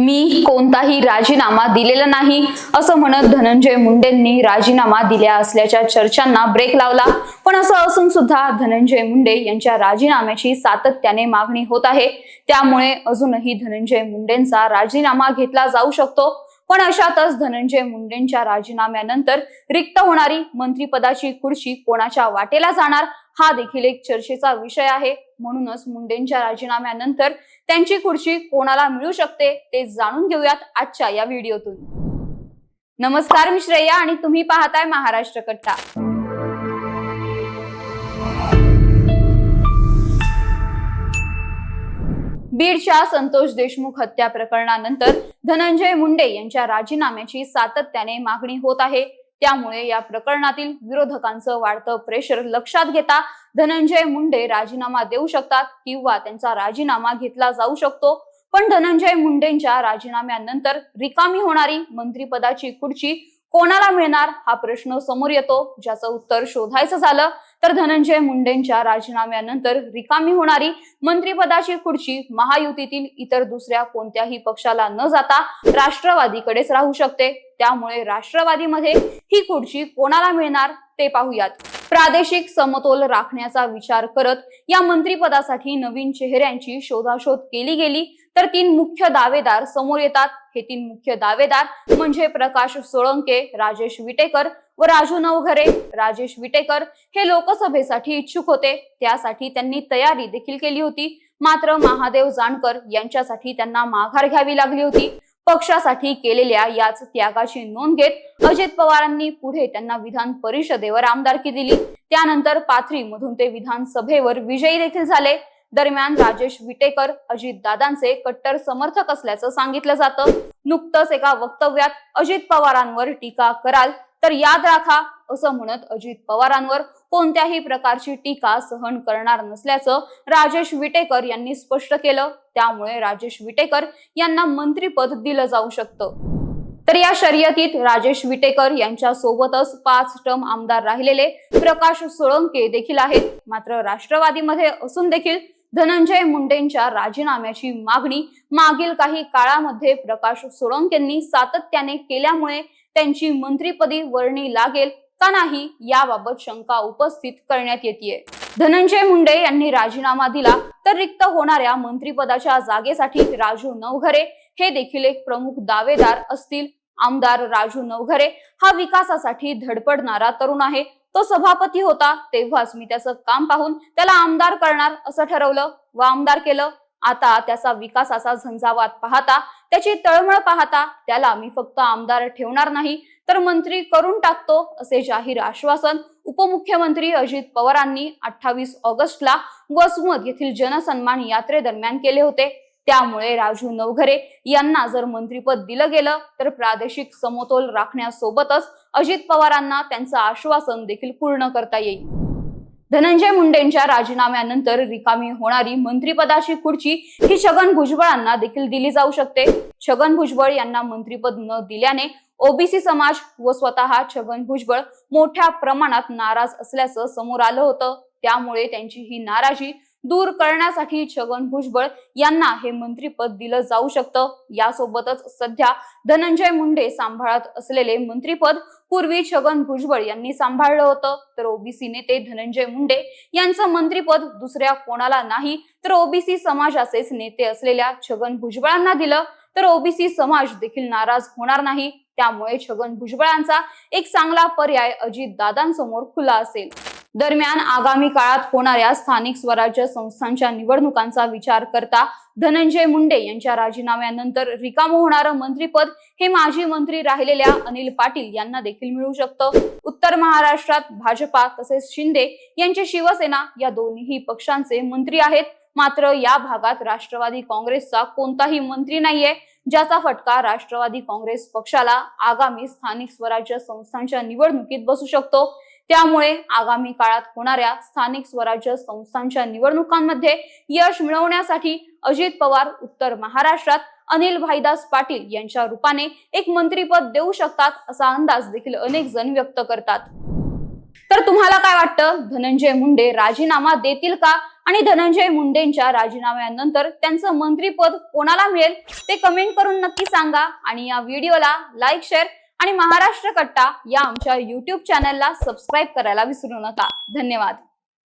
मी कोणताही राजीनामा दिलेला नाही असं म्हणत धनंजय मुंडेंनी राजीनामा दिल्या असल्याच्या चर्चांना ब्रेक लावला. पण असं असून सुद्धा धनंजय मुंडे यांच्या राजीनाम्याची सातत्याने मागणी होत आहे. त्यामुळे अजूनही धनंजय मुंडेंचा राजीनामा घेतला जाऊ शकतो. पण अशातच धनंजय मुंडेंच्या राजीनाम्यानंतर रिक्त होणारी मंत्रिपदाची खुर्ची कोणाच्या वाटेला जाणार? हा देखील एक चर्चेचा विषय आहे. म्हणूनच मुंडेंच्या राजीनाम्यानंतर त्यांची खुर्ची कोणाला मिळू शकते ते जाणून घेऊयात आजच्या या व्हिडिओतून. नमस्कार मी श्रेया आणि तुम्ही पाहताय महाराष्ट्र कट्टा. बीडच्या संतोष देशमुख हत्या प्रकरणानंतर धनंजय मुंडे यांच्या राजीनाम्याची सातत्याने मागणी होत आहे. त्यामुळे या प्रकरणातील विरोधकांचं वाढतं प्रेशर लक्षात घेता धनंजय मुंडे राजीनामा देऊ शकतात किंवा त्यांचा राजीनामा घेतला जाऊ शकतो. पण धनंजय मुंडेंच्या राजीनाम्यानंतर रिकामी होणारी मंत्रिपदाची खुर्ची कोणाला मिळणार हा प्रश्न समोर येतो ज्याचं उत्तर शोधायचं झालं. तर धनंजय मुंडेंच्या राजीनाम्यानंतर रिकामी होणारी मंत्रिपदाची खुर्ची महायुतीतील इतर दुसऱ्या कोणत्याही पक्षाला न जाता राष्ट्रवादीकडेच राहू शकते. त्यामुळे राष्ट्रवादीमध्ये ही खुर्ची कोणाला मिळणार ते पाहूयात. प्रादेशिक समतोल राखण्याचा विचार करत या मंत्रिपदासाठी नवीन चेहऱ्यांची शोधाशोध केली गेली तर तीन मुख्य दावेदार समोर येतात. हे तीन मुख्य दावेदार म्हणजे प्रकाश सोळंके राजेश विटेकर व राजू नवघरे. राजेश विटेकर हे लोकसभेसाठी इच्छुक होते. त्यासाठी त्यांनी तयारी देखील केली होती. मात्र महादेव जानकर यांच्यासाठी त्यांना माघार घ्यावी लागली होती. पक्षासाठी केलेल्या याच त्यागाची नोंद घेत अजित पवारांनी पुढे त्यांना विधान परिषदेवर आमदारकी दिली. त्यानंतर पाथरी मधून ते विधानसभेवर विजयी देखील झाले. दरम्यान राजेश विटेकर अजित दादांचे कट्टर समर्थक असल्याचं सांगितलं जातं. नुकतंच एका वक्तव्यात अजित पवारांवर टीका कराल तर याद राखा असं म्हणत अजित पवारांवर कोणत्याही प्रकारची टीका सहन करणार नसल्याचं राजेश विटेकर यांनी स्पष्ट केलं. त्यामुळे राजेश विटेकर यांना मंत्रीपद दिलं जाऊ शकतं. तर या शर्यतीत राजेश विटेकर यांच्या सोबतच पाच टर्म आमदार राहिलेले प्रकाश सोळंके देखील आहेत. मात्र राष्ट्रवादीमध्ये असून देखील धनंजय मुंडेंच्या राजीनाम्याची मागणी मागील काही काळामध्ये प्रकाश सोळंकेंनी सातत्याने केल्यामुळे त्यांची मंत्रीपदी वर्णी लागेल का नाही याबाबत शंका उपस्थित करण्यात येते धनंजय मुंडे यांनी राजीनामा दिला तर रिक्त होणाऱ्या मंत्रीपदाच्या जागेसाठी राजू नवघरे हे देखील एक प्रमुख दावेदार असतील. आमदार राजू नवघरे हा विकासासाठी धडपडणारा तरुण आहे. तो सभापती होता तेव्हाच मी त्याचं काम पाहून त्याला आमदार करणार असं ठरवलं व आमदार केलं. आता त्याचा विकासाचा झंझावात पाहता त्याची तळमळ पाहता त्याला मी फक्त आमदार ठेवणार नाही तर मंत्री करून टाकतो असे जाहीर आश्वासन उपमुख्यमंत्री अजित पवारांनी अठ्ठावीस ऑगस्टला वसमत येथील जनसन्मान यात्रेदरम्यान केले होते. त्यामुळे राजू नवघरे यांना जर मंत्रीपद दिलं गेलं तर प्रादेशिक समतोल राखण्यासोबतच अजित पवारांना त्यांचं आश्वासन देखील पूर्ण करता येईल. धनंजय मुंडेंच्या राजीनाम्यानंतर रिकामी होणारी मंत्रीपदाची खुर्ची ही छगन भुजबळांना देखील दिली जाऊ शकते. छगन भुजबळ यांना मंत्रीपद न दिल्याने ओबीसी समाज व स्वतः छगन भुजबळ मोठ्या प्रमाणात नाराज असल्याचं समोर आलं होतं. त्यामुळे त्यांची ही नाराजी दूर करण्यासाठी छगन भुजबळ यांना हे मंत्रीपद दिलं जाऊ शकतं. यासोबतच सध्या धनंजय मुंडे सांभाळत असलेले मंत्रीपद पूर्वी छगन भुजबळ यांनी सांभाळलं होतं. तर ओबीसी नेते धनंजय मुंडे यांचं मंत्रीपद दुसऱ्या कोणाला नाही तर ओबीसी समाजाचेच नेते असलेल्या छगन भुजबळांना दिलं. तर ओबीसी समाज देखील नाराज होणार नाही. त्यामुळे छगन भुजबळांचा एक चांगला पर्याय अजित दादांसमोर खुला असेल. दरम्यान आगामी काळात होणाऱ्या स्थानिक स्वराज्य संस्थांच्या निवडणुकांचा विचार करता धनंजय मुंडे यांच्या राजीनाम्यानंतर रिकाम होणारं मंत्रीपद हे माजी मंत्री राहिलेल्या अनिल पाटील यांना देखील मिळू शकतं. उत्तर महाराष्ट्रात भाजपा तसेच शिंदे यांची शिवसेना या दोन्ही पक्षांचे मंत्री आहेत. मात्र या भागात राष्ट्रवादी काँग्रेसचा कोणताही मंत्री नाहीये ज्याचा फटका राष्ट्रवादी काँग्रेस पक्षाला आगामी स्थानिक स्वराज्य संस्थांच्या निवडणुकीत बसू शकतो. त्यामुळे आगामी काळात होणाऱ्या स्थानिक स्वराज्य संस्थांच्या निवडणुकांमध्ये यश मिळवण्यासाठी अजित पवार उत्तर महाराष्ट्रात अनिल भाईदास पाटील यांच्या रूपाने एक मंत्रीपद देऊ शकतात असा अंदाज देखील अनेक जण व्यक्त करतात. तर तुम्हाला काय वाटतं? धनंजय मुंडे राजीनामा देतील का? आणि धनंजय मुंडेंच्या राजीनाम्यानंतर त्यांचं मंत्रीपद कोणाला मिळेल? ते कमेंट करून नक्की सांगा. आणि या व्हिडिओला लाईक शेअर आणि महाराष्ट्र कट्टा या आमच्या युट्यूब चॅनलला सबस्क्राईब करायला विसरू नका. धन्यवाद.